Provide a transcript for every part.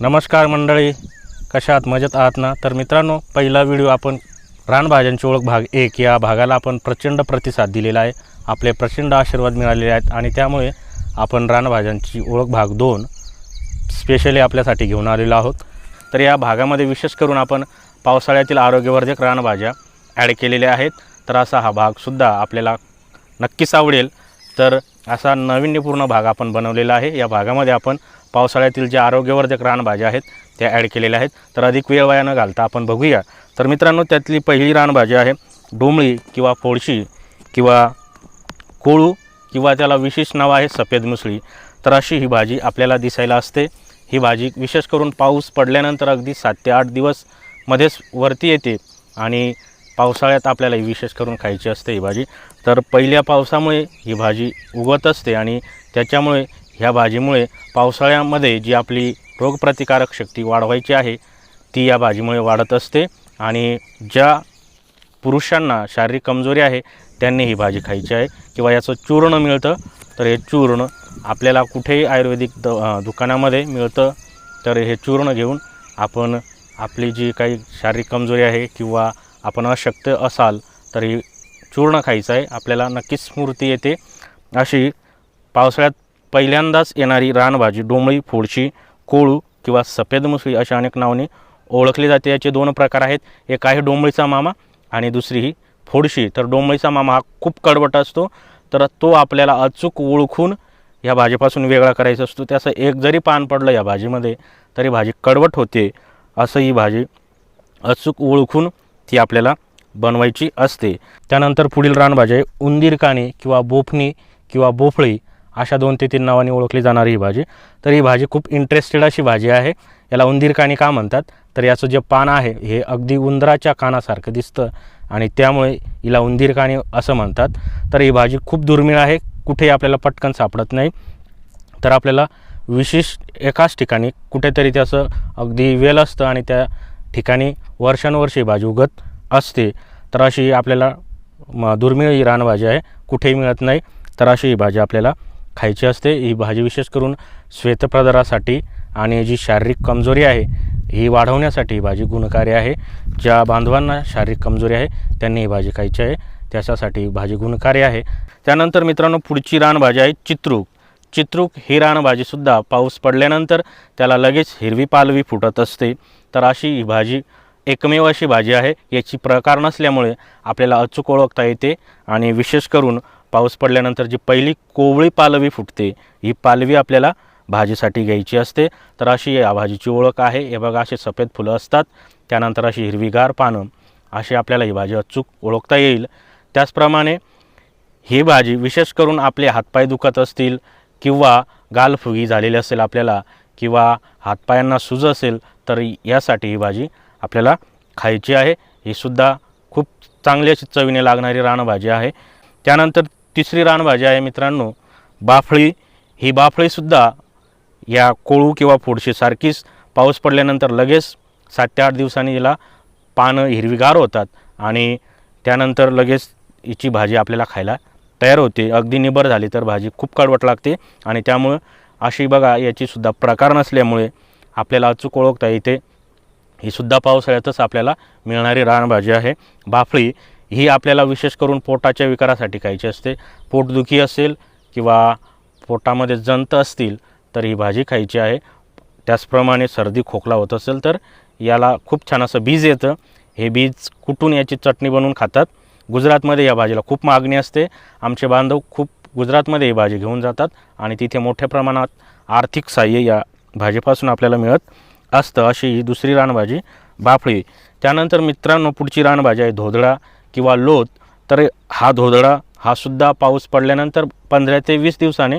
नमस्कार मंडळी कशा आहात मजेत आहात ना? तर मित्रांनो पहिला व्हिडिओ आपण रानभाज्यांची ओळख भाग एक या भागाला आपण प्रचंड प्रतिसाद दिलेला आहे. आपले प्रचंड आशीर्वाद मिळालेले आहेत आणि त्यामुळे आपण रानभाज्यांची ओळख भाग दोन स्पेशली आपल्यासाठी घेऊन आलेलो आहोत. तर या भागामध्ये विशेष करून आपण पावसाळ्यातील आरोग्यवर्धक रानभाज्या ॲड केलेल्या आहेत. तर असा हा भागसुद्धा आपल्याला नक्कीच आवडेल. तर असा नाविन्यपूर्ण भाग आपण बनवलेला आहे. या भागामध्ये आपण पावसाळ्यातील ज्या आरोग्यवर्धक रानभाज्या आहेत त्या ॲड केलेल्या आहेत. तर अधिक वेळ वाया न घालता आपण बघूया. तर मित्रांनो त्यातली पहिली रानभाजी आहे डोमळी किंवा पोळशी किंवा कोळू किंवा त्याला विशेष नाव आहे सफेद मुसळी. तर अशी ही भाजी आपल्याला दिसायला असते. ही भाजी विशेष करून पाऊस पडल्यानंतर अगदी सात ते आठ दिवस मध्येच वरती येते आणि पावसाळ्यात आपल्याला ही विशेष करून खायची असते ही भाजी. तर पहिल्या पावसामुळे ही भाजी उगवत असते आणि त्याच्यामुळे ह्या भाजीमुळे पावसाळ्यामध्ये जी आपली रोगप्रतिकारक शक्ती वाढवायची आहे ती या भाजीमुळे वाढत असते आणि ज्या पुरुषांना शारीरिक कमजोरी आहे त्यांनी ही भाजी खायची आहे. किंवा याचं चूर्ण मिळतं तर हे चूर्ण आपल्याला कुठेही आयुर्वेदिक द दुकानामध्ये मिळतं तर हे चूर्ण घेऊन आपण आपली जी काही शारीरिक कमजोरी आहे किंवा आपण अशक्त असाल तर ही चूर्ण खायचं आहे. आपल्याला नक्कीच स्मृती येते. अशी पावसाळ्यात पहिल्यांदाच येणारी रानभाजी डोंबळी फोडशी कोळू किंवा सफेद मुसळी अशा अनेक नावाने ओळखली जाते. याचे दोन प्रकार आहेत. एक आहे डोंबळीचा मामा आणि दुसरी ही फोडशी तर डोंबळीचा मामा हा खूप कडवट असतो. तर तो आपल्याला अचूक ओळखून या भाजीपासून वेगळा करायचा असतो. त्याचं एक जरी पान पडलं या भाजीमध्ये तरी भाजी कडवट होते. असं ही भाजी अचूक ओळखून ती आपल्याला बनवायची असते. त्यानंतर पुढील रानभाजी आहे. उंदीरकाणी किंवा बोफणी किंवा बोफळी. अशा दोन ते तीन नावाने ओळखली जाणारी ही भाजी. तर ही भाजी खूप इंटरेस्टेड अशी भाजी आहे. याला उंदीर काणी का म्हणतात? तर याचं जे पान आहे हे अगदी उंदराच्या कानासारखं दिसतं आणि त्यामुळे हिला उंदीर काणी असं म्हणतात. तर ही भाजी खूप दुर्मिळ आहे कुठेही आपल्याला पटकन सापडत नाही. तर आपल्याला विशेष एकाच ठिकाणी कुठेतरी त्याचं अगदी वेल असतं आणि त्या ठिकाणी वर्षानुवर्षे भाजी उगत असते. तर अशी आपल्याला म दुर्मिळ ही रानभाजी आहे कुठेही मिळत नाही. तर अशी ही भाजी आपल्याला खायची असते ही भाजी विशेष करून श्वेतप्रदारासाठी आणि जी शारीरिक कमजोरी आहे ही वाढवण्यासाठी ही भाजी गुणकारी आहे. ज्या बांधवांना शारीरिक कमजोरी आहे त्यांनी ही भाजी खायची आहे. त्याच्यासाठी भाजी गुणकारी आहे. त्यानंतर मित्रांनो पुढची रानभाजी आहे चित्रूक. चित्रूक ही रानभाजीसुद्धा पाऊस पडल्यानंतर त्याला लगेच हिरवी पालवी फुटत असते. तर अशी ही भाजी एकमेव अशी भाजी आहे. याची प्रकार नसल्यामुळे आपल्याला अचूक ओळखता येते आणि विशेष करून पाऊस पडल्यानंतर जी पहिली कोवळी पालवी फुटते ही पालवी आपल्याला भाजीसाठी घ्यायची असते. तर अशी या भाजीची ओळख आहे. हे बघा असे सफेद फुलं असतात. त्यानंतर अशी हिरवीगार पानं. अशी आपल्याला ही भाजी अचूक ओळखता येईल. त्याचप्रमाणे ही भाजी विशेष करून आपले हातपाय दुखत असतील किंवा गालफुगी झालेली असेल आपल्याला किंवा हातपायांना सूज असेल तर यासाठी ही भाजी आपल्याला खायची आहे. ही सुद्धा खूप चांगली अशी चवीने लागणारी रानभाजी आहे. त्यानंतर तिसरी रानभाजी आहे मित्रांनो. बाफळी ही बाफळीसुद्धा या कोळू किंवा फोडशीसारखीच पाऊस पडल्यानंतर लगेच सात ते आठ दिवसांनी हिला पानं हिरवीगार होतात आणि त्यानंतर लगेच हिची भाजी आपल्याला खायला तयार होते. अगदी निबर झाली तर भाजी खूप कडवट लागते आणि त्यामुळं अशी बघा याचीसुद्धा प्रकार नसल्यामुळे आपल्याला अचूक ओळखता येते. ही सुद्धा पावसाळ्यातच आपल्याला मिळणारी रानभाजी आहे. बाफळी ही आपल्याला विशेष करून पोटाच्या विकारासाठी खायची असते. पोटदुखी असेल किंवा पोटामध्ये जंत असतील तर ही भाजी खायची आहे. त्याचप्रमाणे सर्दी खोकला होत असेल तर याला खूप छान असं बीज येतं. हे बीज कुटून याची चटणी बनवून खातात? गुजरातमध्ये या भाजीला खूप मागणी असते. आमचे बांधव खूप गुजरातमध्ये ही भाजी घेऊन जातात आणि तिथे मोठ्या प्रमाणात आर्थिक साह्य या भाजीपासून आपल्याला मिळत असतं. अशी ही दुसरी रानभाजी बाफळी. त्यानंतर मित्रांनो पुढची रानभाजी आहे धोदळा किंवा लोत तर हा धोदळा हा सुद्धा पाऊस पडल्यानंतर पंधरा ते वीस दिवसाने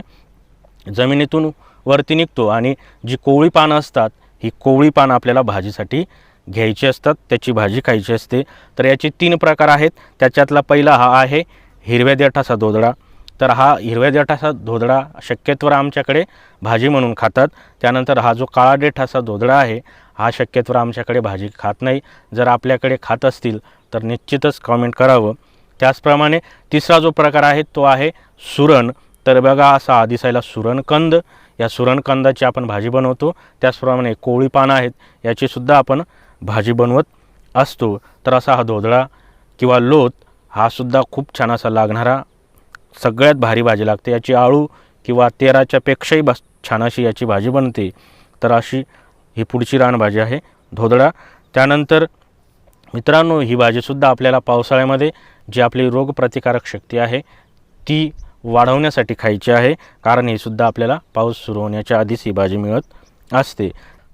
जमिनीतून वरती निघतो आणि जी कोवळी पानं असतात ही कोवळी पानं आपल्याला भाजीसाठी घ्यायची असतात त्याची भाजी खायची असते. तर याचे तीन प्रकार आहेत. त्याच्यातला पहिला हा आहे हिरव्या देठाचा धोदळा तर हा हिरव्या देठाचा धोदळा शक्यतोवर आमच्याकडे भाजी म्हणून खातात. त्यानंतर हा जो काळा देठाचा धोदळा आहे हा शक्यतोवर आमच्याकडे भाजी खात नाही. जर आपल्याकडे खात असतील तर निश्चितच कॉमेंट करावं. त्याचप्रमाणे तिसरा जो प्रकार आहे तो आहे सुरण. तर बघा असा आदिसायला दिसायला सुरणकंद. या सुरणकंदाची आपण भाजी बनवतो. त्याचप्रमाणे कोळी पानं आहेत याचीसुद्धा आपण भाजी बनवत असतो. तर असा हा धोदळा किंवा लोत हा सुद्धा खूप छान असा लागणारा सगळ्यात भारी भाजी लागते. याची आळू किंवा तेराच्या पेक्षाही बस छान अशी याची भाजी बनते. तर अशी ही पुढची रानभाजी आहे धोदळा. त्यानंतर मित्रांनो ही भाजीसुद्धा आपल्याला पावसाळ्यामध्ये जी आपली रोगप्रतिकारक शक्ती आहे ती वाढवण्यासाठी खायची आहे. कारण ही सुद्धा आपल्याला पाऊस सुरू होण्याच्या आधीच ही भाजी मिळत असते.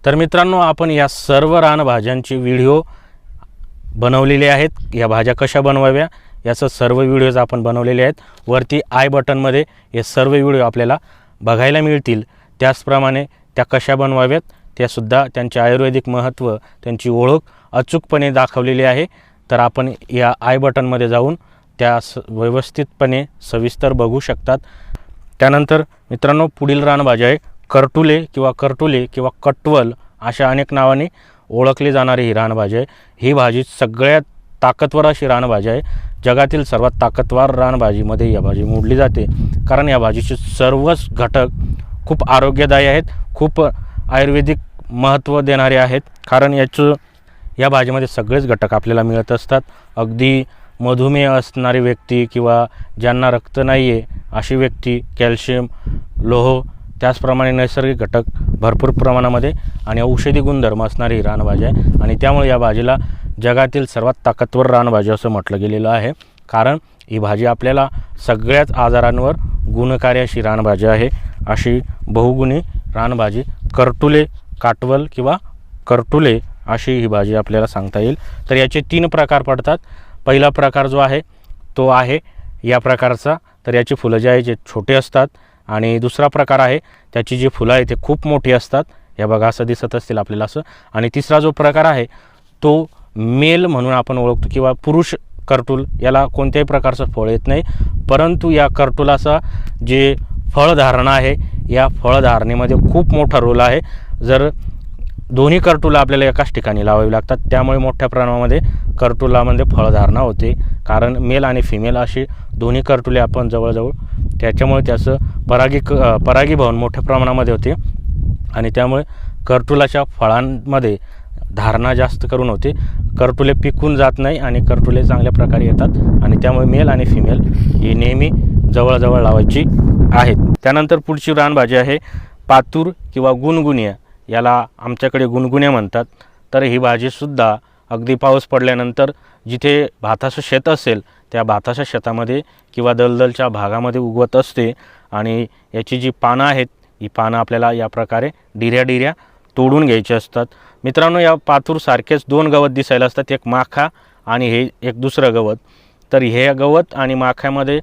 तर मित्रांनो आपण या सर्व रानभाज्यांचे व्हिडिओ बनवलेले आहेत. या भाज्या कशा बनवाव्या याचं सर्व व्हिडिओज आपण बनवलेले आहेत. वरती आय बटनमध्ये हे सर्व व्हिडिओ आपल्याला बघायला मिळतील. त्याचप्रमाणे त्या कशा बनवाव्यात त्यासुद्धा त्यांचे आयुर्वेदिक महत्त्व त्यांची ओळख अचूकपणे दाखवलेली आहे. तर आपण या आय बटनमध्ये जाऊन त्या स व्यवस्थितपणे सविस्तर बघू शकतात. त्यानंतर मित्रांनो पुढील रानभाज्या आहे. करटुले किंवा करटुले किंवा कटवल अशा अनेक नावाने ओळखली जाणारी ही रानभाजी आहे. ही भाजी सगळ्यात ताकदवर अशी रानभाजी आहे. जगातील सर्वात ताकदवार रानभाजीमध्ये या भाजी मोडली जाते. कारण या भाजीचे सर्वच घटक खूप आरोग्यदायी आहेत. खूप आयुर्वेदिक महत्त्व देणारे आहेत. कारण याचं या भाजीमध्ये सगळेच घटक आपल्याला मिळत असतात. अगदी मधुमेह असणारी व्यक्ती किंवा ज्यांना रक्त नाही आहे अशी व्यक्ती कॅल्शियम लोह त्याचप्रमाणे नैसर्गिक घटक भरपूर प्रमाणामध्ये आणि औषधी गुणधर्म असणारी ही रानभाजी आहे. आणि त्यामुळे या भाजीला जगातील सर्वात ताकदवर रानभाजी असं म्हटलं गेलेलं आहे. कारण ही भाजी आपल्याला सगळ्याच आजारांवर गुणकारी अशी रानभाजी आहे. अशी बहुगुणी रानभाजी करटुले काटवल किंवा करटुले अशी ही भाजी आपल्याला सांगता येईल. तर याचे तीन प्रकार पडतात. पहिला प्रकार जो आहे तो आहे या प्रकारचा. तर याची फुलं जे आहे जे छोटे असतात. आणि दुसरा प्रकार आहे त्याची जी फुलं आहे ते खूप मोठी असतात. या बघा असं दिसत असतील आपल्याला असं. आणि तिसरा जो प्रकार आहे तो मेल म्हणून आपण ओळखतो किंवा पुरुष कर्टूल याला कोणत्याही प्रकारचं फळ येत नाही. परंतु या कर्टुलाचा जे फळधारणा आहे या फळधारणेमध्ये खूप मोठा रोल आहे. जर दोन्ही कर्टुला आपल्याला एकाच ठिकाणी लावावी लागतात त्यामुळे मोठ्या प्रमाणामध्ये कर्टुलामध्ये फळधारणा होते. कारण मेल आणि फिमेल अशी दोन्ही कर्टुले आपण जवळजवळ त्याच्यामुळे त्याचं परागी क परागीभवन मोठ्या प्रमाणामध्ये होते. आणि त्यामुळे कर्टुलाच्या फळांमध्ये धारणा जास्त करून होते. कर्टुले पिकून जात नाही आणि कर्टुले चांगल्या प्रकारे येतात आणि त्यामुळे मेल आणि फिमेल ही नेहमी जवळजवळ लावायची आहेत. त्यानंतर पुढची रानभाजी आहे. पातूर किंवा गुणगुनिया याला आमच्याकडे गुणगुण्या म्हणतात. तर ही भाजीसुद्धा अगदी पाऊस पडल्यानंतर जिथे भाताचं शेत असेल त्या भाताच्या शेतामध्ये किंवा दलदलच्या भागामध्ये उगवत असते आणि याची जी पानं आहेत ही पानं आपल्याला या प्रकारे डिऱ्या डिऱ्या तोडून घ्यायची असतात. मित्रांनो या पातूरसारखेच दोन गवत दिसायला असतात. एक माखा आणि हे एक दुसरं गवत. तर हे गवत आणि माख्यामध्ये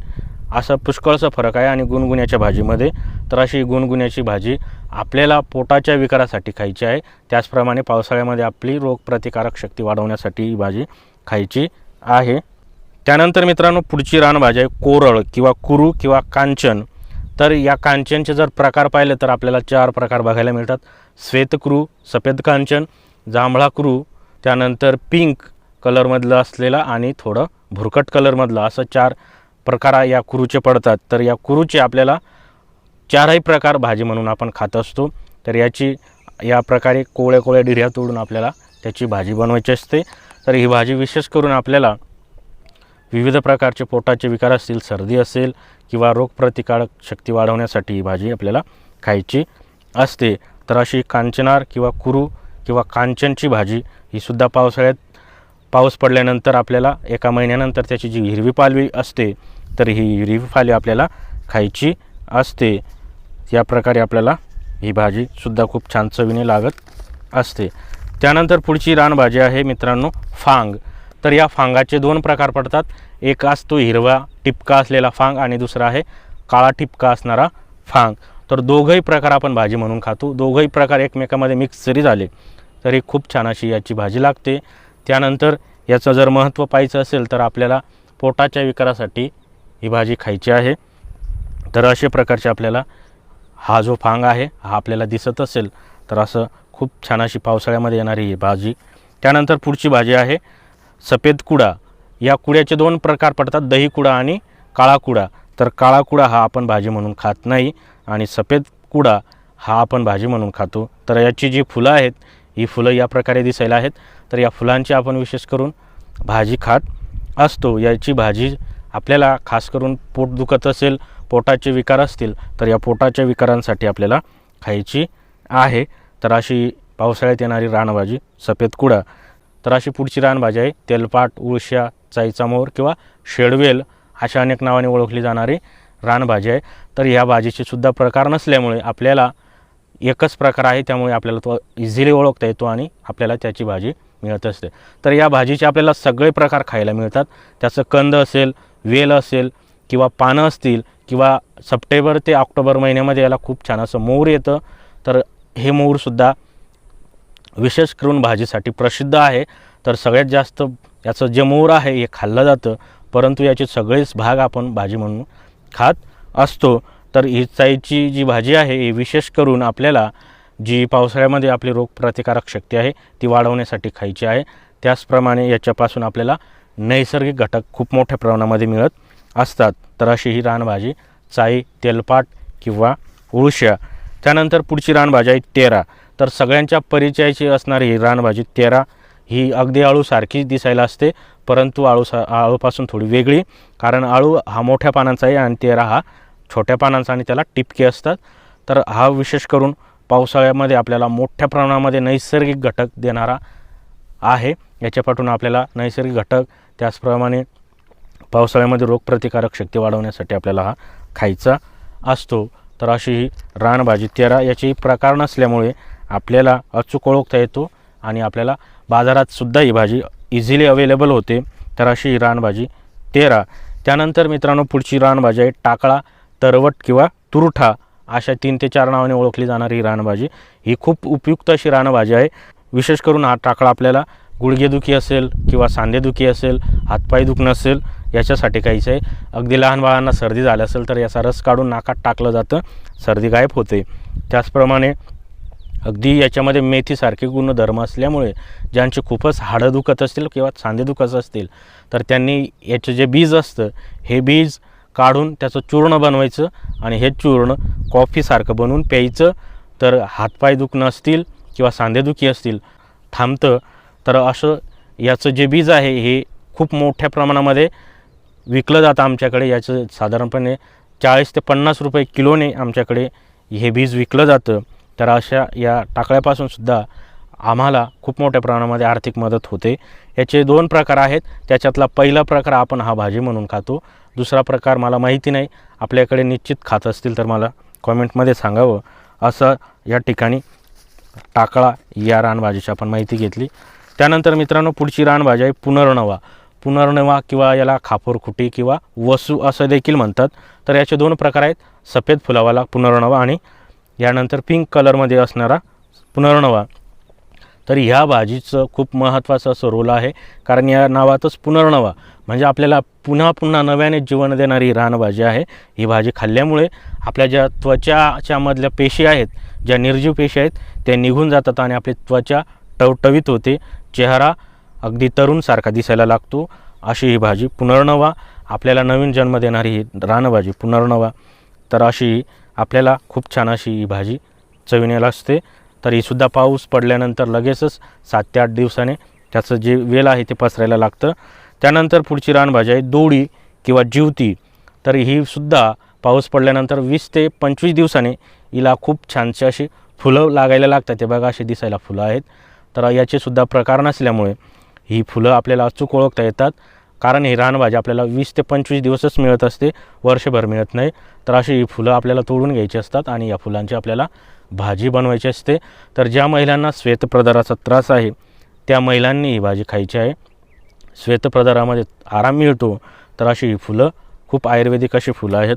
असं पुष्कळचा फरक आहे आणि गुणगुण्याच्या भाजीमध्ये. तर अशी गुणगुण्याची भाजी आपल्याला पोटाच्या विकारासाठी खायची आहे. त्याचप्रमाणे पावसाळ्यामध्ये आपली रोगप्रतिकारक शक्ती वाढवण्यासाठी ही भाजी खायची आहे. त्यानंतर मित्रांनो पुढची रानभाजी आहे कोरळ किंवा कुरू किंवा कांचन. तर या कांचनचे जर प्रकार पाहिले तर आपल्याला चार प्रकार बघायला मिळतात. श्वेतक्रू सफेद कांचन जांभळा क्रू त्यानंतर पिंक कलरमधलं असलेला आणि थोडं भुरकट कलरमधलं असं चार प्रकार या कुरूचे पडतात. तर या कुरूचे आपल्याला चारही प्रकार भाजी म्हणून आपण खात असतो. तर याची या प्रकारे कोळ्या कोळ्या डिऱ्या तोडून आपल्याला त्याची भाजी बनवायची असते. तर ही भाजी विशेष करून आपल्याला विविध प्रकारचे पोटाचे विकार असतील सर्दी असेल किंवा रोगप्रतिकारक शक्ती वाढवण्यासाठी ही भाजी आपल्याला खायची असते. तर अशी कांचनार किंवा कुरू किंवा कांचनची भाजी ही सुद्धा पावसाळ्यात पाऊस पडल्यानंतर आपल्याला एका महिन्यानंतर त्याची जी हिरवी पालवी असते तर ही हिरवी पालवी आपल्याला खायची असते. या प्रकारे आपल्याला ही भाजीसुद्धा खूप छान चवीने लागत असते. त्यानंतर पुढची रानभाजी आहे मित्रांनो फांग. तर या फांगाचे दोन प्रकार पडतात. एक असतो हिरवा टिपका असलेला फांग आणि दुसरा आहे काळा टिपका असणारा फांग. तर दोघंही प्रकार आपण भाजी म्हणून खातो. दोघंही प्रकार एकमेकामध्ये मिक्स जरी झाले तरी खूप छान अशी याची भाजी लागते. त्यानंतर याचं जर महत्त्व पाहायचं असेल तर आपल्याला पोटाच्या विकारासाठी ही भाजी खायची आहे. तर अशा प्रकारचे आपल्याला हा जो फांग आहे हा आपल्याला दिसत असेल तर असं खूप छान अशी पावसाळ्यामध्ये येणारी ही भाजी. त्यानंतर पुढची भाजी आहे. सफेद कुडा. या कुड्याचे दोन प्रकार पडतात दही कुडा आणि काळा कुडा. तर काळा कुडा हा आपण भाजी म्हणून खात नाही आणि सफेद कुडा हा आपण भाजी म्हणून खातो. तर याची जी फुलं आहेत ही फुलं या प्रकारे दिसायला आहेत. तर या फुलांची आपण विशेष करून भाजी खात असतो. याची भाजी आपल्याला खास करून पोट दुखत असेल पोटाचे विकार असतील तर या पोटाच्या विकारांसाठी आपल्याला खायची आहे. तर अशी पावसाळ्यात येणारी रानभाजी सफेद कुडा. तर अशी पुढची रानभाजी आहे. तेलपाट उळशा चाईचा मोर किंवा शेडवेल अशा अनेक नावाने ओळखली जाणारी रानभाजी आहे. तर ह्या भाजीचे सुद्धा प्रकार नसल्यामुळे आपल्याला एकच प्रकार आहे त्यामुळे आपल्याला तो इझिली ओळखता येतो आणि आपल्याला त्याची भाजी मिळत असते. तर या भाजीचे आपल्याला सगळे प्रकार खायला मिळतात. त्याचं कंद असेल वेल असेल किंवा पानं असतील किंवा सप्टेंबर ते ऑक्टोबर महिन्यामध्ये याला खूप छान असं मोर येतं. तर हे मोरसुद्धा विशेष करून भाजीसाठी प्रसिद्ध आहे. तर सगळ्यात जास्त याचं जे मोर आहे हे खाल्लं जातं. परंतु याचे सगळेच भाग आपण भाजी म्हणून खात असतो. तर ही चाईची जी भाजी आहे ही विशेष करून आपल्याला जी पावसाळ्यामध्ये आपली रोगप्रतिकारक शक्ती आहे ती वाढवण्यासाठी खायची आहे. त्याचप्रमाणे याच्यापासून आपल्याला नैसर्गिक घटक खूप मोठ्या प्रमाणामध्ये मिळत असतात. तर अशी ही रानभाजी चाई तेलपाट किंवा उळश्या. त्यानंतर पुढची रानभाजी आहे तेरा. तर सगळ्यांच्या परिचयाची असणारी ही रानभाजी तेरा ही अगदी आळूसारखीच दिसायला असते परंतु आळू सा आळूपासून थोडी वेगळी कारण आळू हा मोठ्या पानांचा आहे आणि तेरा हा छोट्या पानांचा आणि त्याला टिपके असतात. तर हा विशेष करून पावसाळ्यामध्ये आपल्याला मोठ्या प्रमाणामध्ये नैसर्गिक घटक देणारा आहे. याच्यापासून आपल्याला नैसर्गिक घटक त्याचप्रमाणे पावसाळ्यामध्ये रोगप्रतिकारक शक्ती वाढवण्यासाठी आपल्याला हा खायचा असतो. तर अशी ही रानभाजी तेरा याची प्रकार नसल्यामुळे आपल्याला अचूक ओळखता येतो आणि आपल्याला बाजारातसुद्धा ही भाजी इझिली अवेलेबल होते. तर अशी ही रानभाजी तेरा. त्यानंतर मित्रांनो पुढची रानभाजी आहे टाकळा तरवट किंवा तुरुठा अशा तीन ते चार नावाने ओळखली जाणारी ही रानभाजी ही खूप उपयुक्त अशी रानभाजी आहे. विशेष करून हा टाकळा आपल्याला गुडघेदुखी असेल किंवा सांधेदुखी असेल हातपाय दुखणं असेल याच्यासाठी काहीच आहे. अगदी लहान बाळांना सर्दी झाली असेल तर याचा रस काढून नाकात टाकलं जातं सर्दी गायब होते. त्याचप्रमाणे अगदी याच्यामध्ये मेथीसारखे गुणधर्म असल्यामुळे ज्यांचे खूपच हाडं दुखत असतील किंवा सांधे दुखत असतील तर त्यांनी याचं जे बीज असतं हे बीज काढून त्याचं चूर्ण बनवायचं आणि हे चूर्ण कॉफीसारखं बनवून प्यायचं. तर हातपाय दुखणं असतील किंवा सांधेदुखी असतील थांबतं. तर असं याचं जे बीज आहे हे खूप मोठ्या प्रमाणामध्ये विकलं जातं आमच्याकडे. याचं साधारणपणे चाळीस ते पन्नास रुपये किलोने आमच्याकडे हे बीज विकलं जातं. तर अशा या टाकळ्यापासून सुद्धा आम्हाला खूप मोठ्या प्रमाणामध्ये आर्थिक मदत होते. याचे दोन प्रकार आहेत. त्याच्यातला पहिला प्रकार आपण हा भाजी म्हणून खातो. दुसरा प्रकार मला माहिती नाही. आपल्याकडे निश्चित खात असतील तर मला कॉमेंटमध्ये सांगावं. असं या ठिकाणी टाकळा या रानभाजीची आपण माहिती घेतली. त्यानंतर मित्रांनो पुढची रानभाजी आहे पुनर्नवा पुनर्नवा किंवा याला खापोरखुटी किंवा वसू असं देखील म्हणतात. तर याचे दोन प्रकार आहेत. सफेद फुलावाला पुनर्नवा आणि यानंतर पिंक कलरमध्ये असणारा पुनर्नवा तर ह्या भाजीचं खूप महत्त्वाचं असं रोल आहे कारण या नावातच पुनर्नवा म्हणजे आपल्याला पुन्हा पुन्हा नव्याने जीवन देणारी रानभाजी आहे. ही भाजी खाल्ल्यामुळे आपल्या ज्या त्वचाच्यामधल्या पेशी आहेत ज्या निर्जीव पेशी आहेत त्या निघून जातात आणि आपली त्वचा टवटवीत होते. चेहरा अगदी तरुणसारखा दिसायला लागतो. अशी ही भाजी पुनर्नवा आपल्याला नवीन जन्म देणारी ही रानभाजी पुनर्नवा तर अशी आपल्याला खूप छान अशी ही भाजी चविण्याला असते. तर ही सुद्धा पाऊस पडल्यानंतर लगेचच सात ते आठ दिवसाने त्याचं जे वेल आहे ते पसरायला लागतं. त्यानंतर पुढची रानभाजी आहे दोडी किंवा जिवती. तर ही सुद्धा पाऊस पडल्यानंतर वीस ते पंचवीस दिवसाने हिला खूप छानशी अशी फुलं लागायला लागतात. ते बघा अशी दिसायला फुलं आहेत. तर याचेसुद्धा प्रकार नसल्यामुळे ही फुलं आपल्याला अचूक ओळखता येतात. कारण ही रानभाजी आपल्याला वीस ते पंचवीस दिवसच मिळत असते वर्षभर मिळत नाही. तर अशी ही फुलं आपल्याला तोडून घ्यायची असतात आणि या फुलांची आपल्याला भाजी बनवायची असते. तर ज्या महिलांना श्वेतप्रदाराचा त्रास आहे त्या महिलांनी ही भाजी खायची आहे. श्वेतप्रदारामध्ये आराम मिळतो. तर अशी ही फुलं खूप आयुर्वेदिक अशी फुलं आहेत.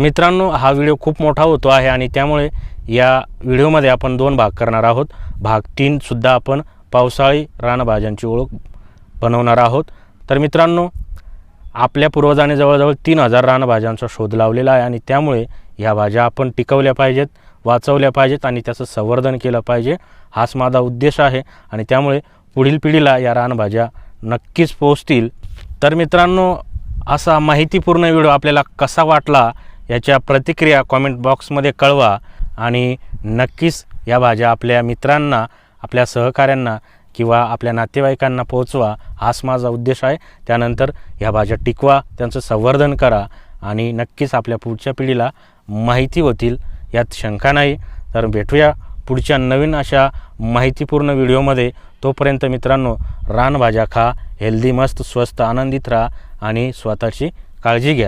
मित्रांनो हा व्हिडिओ खूप मोठा होतो आहे आणि त्यामुळे या व्हिडिओमध्ये आपण दोन भाग करणार आहोत. भाग तीनसुद्धा आपण पावसाळी रानभाज्यांची ओळख बनवणार आहोत. तर मित्रांनो आपल्या पूर्वजाने जवळजवळ तीन हजार रानभाज्यांचा शोध लावलेला आहे आणि त्यामुळे ह्या भाज्या आपण टिकवल्या पाहिजेत वाचवल्या पाहिजेत आणि त्याचं संवर्धन केलं पाहिजे. हाच माझा उद्देश आहे आणि त्यामुळे पुढील पिढीला या रानभाज्या नक्कीच पोहोचतील. तर मित्रांनो असा माहितीपूर्ण व्हिडिओ आपल्याला कसा वाटला याच्या प्रतिक्रिया कॉमेंट बॉक्समध्ये कळवा आणि नक्कीच या भाज्या आपल्या मित्रांना आपल्या सहकाऱ्यांना किंवा आपल्या नातेवाईकांना पोहोचवा हाच माझा उद्देश आहे. त्यानंतर ह्या भाज्या टिकवा त्यांचं संवर्धन करा आणि नक्कीच आपल्या पुढच्या पिढीला माहिती होतील यात शंका नाही. तर भेटूया पुढच्या नवीन अशा माहितीपूर्ण व्हिडिओमध्ये. तोपर्यंत मित्रांनो रानभाज्या खा हेल्दी मस्त स्वस्त आनंदित राहा आणि स्वतःची काळजी घ्या.